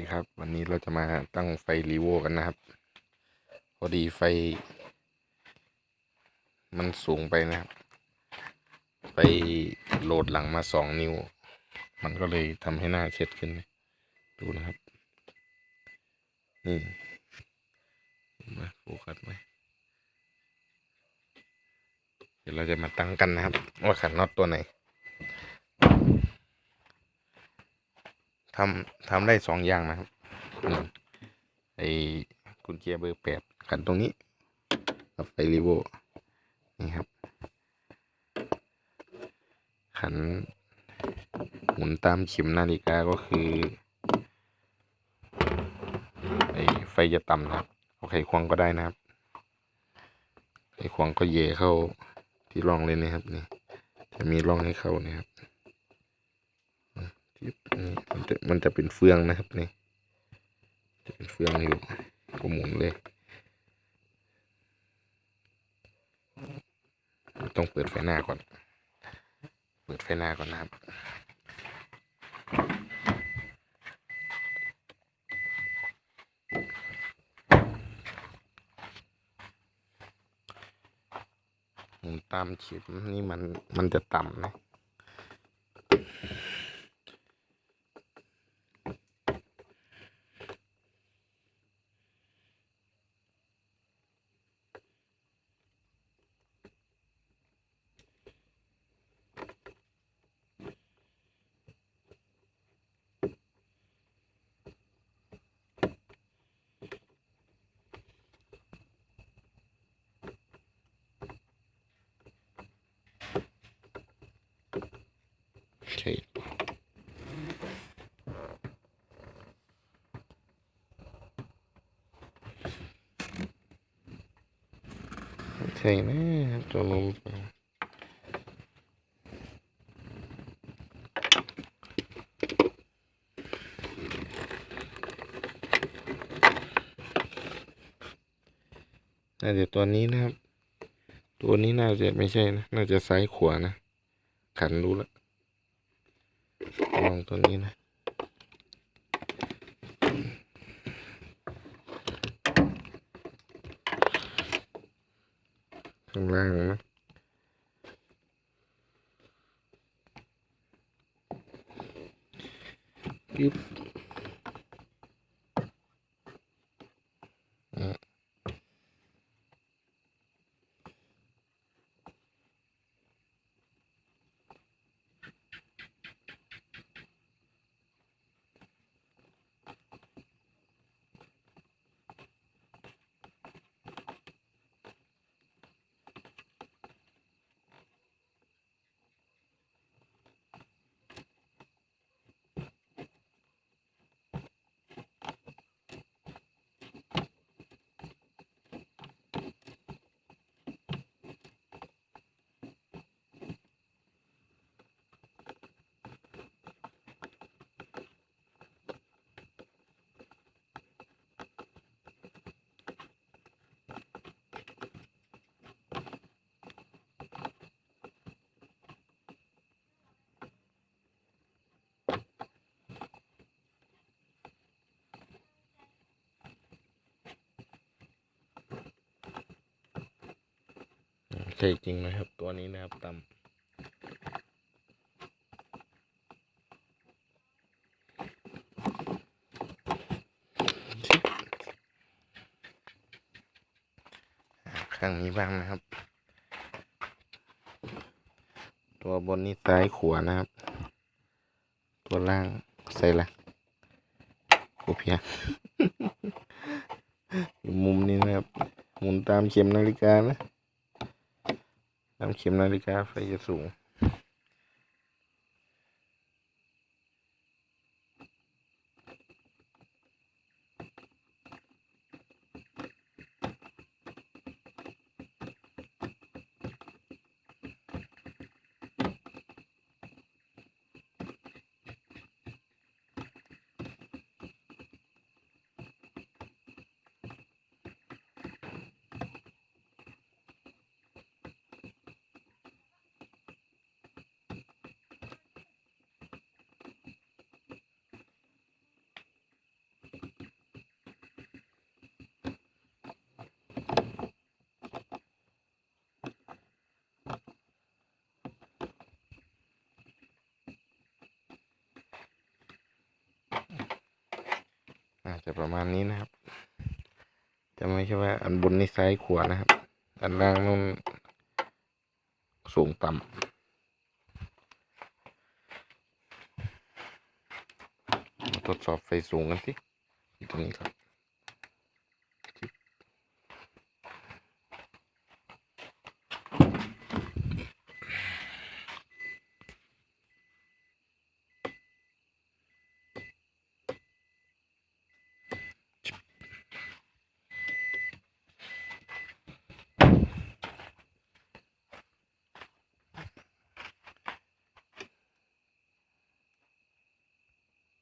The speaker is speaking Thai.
ดีครับ วันนี้เราจะมาตั้งไฟรีโวกันนะครับ พอดีไฟ มันสูงไปนะครับ ไปโหลดหลังมาสองนิ้ว มันก็เลยทำให้หน้าเช็ดขึ้น ดูนะครับ นี่มาโฟกัสไหมเดี๋ยวเราจะมาตั้งกันนะครับ ว่าขันน็อตตัวไหน ทำทำได้สองอย่างนะครับไอ้กุญแจเบอร์แปดขันตรงนี้กับไฟรีโวนี่ครับ ขันหมุนตามเข็มนาฬิกาก็คือไอ้ไฟจะต่ำนะครับเอาไขควงก็ได้นะครับไขควงก็เยเข้าที่ร่องเลยนะครับนี่จะมีร่องให้เข้านะครับ ที่นี่มันจะมันจะเป็นเฟืองนะครับนี่จะเป็นเฟืองอยู่ก็หมุนเลยต้องเปิดไฟหน้าก่อน เปิดไฟหน้าก่อนนะครับหมุนตามเข็มนี่มันมันจะต่ำนะ ใช่ใช่นะตัวลมน่าจะตัวนี้นะครับ ตัวนี้น่าจะไม่ใช่นะ น่าจะซ้ายขวานะ ขันรู้แล้ว ลองตัวนี้นะข้างล่างนะยึบ ใช่จริงนะครับ ตัวนี้นะครับต่ำข้างนี้บ้างนะครับ ตัวบนนี้ซ้ายขวานะครับ ตัวล่างใส่ละโอเพียมุมนี้นะครับ หมุนตามเข็มนาฬิกานะ น้ำเข็มนาฬิกาไฟจะสูง จะประมาณนี้นะครับ จะไม่ใช่ว่าอันบนนี่ซ้ายขวานะครับ อันล่างนู่นสูงต่ำทดสอบไฟสูงกันสิตรงนี้ครับ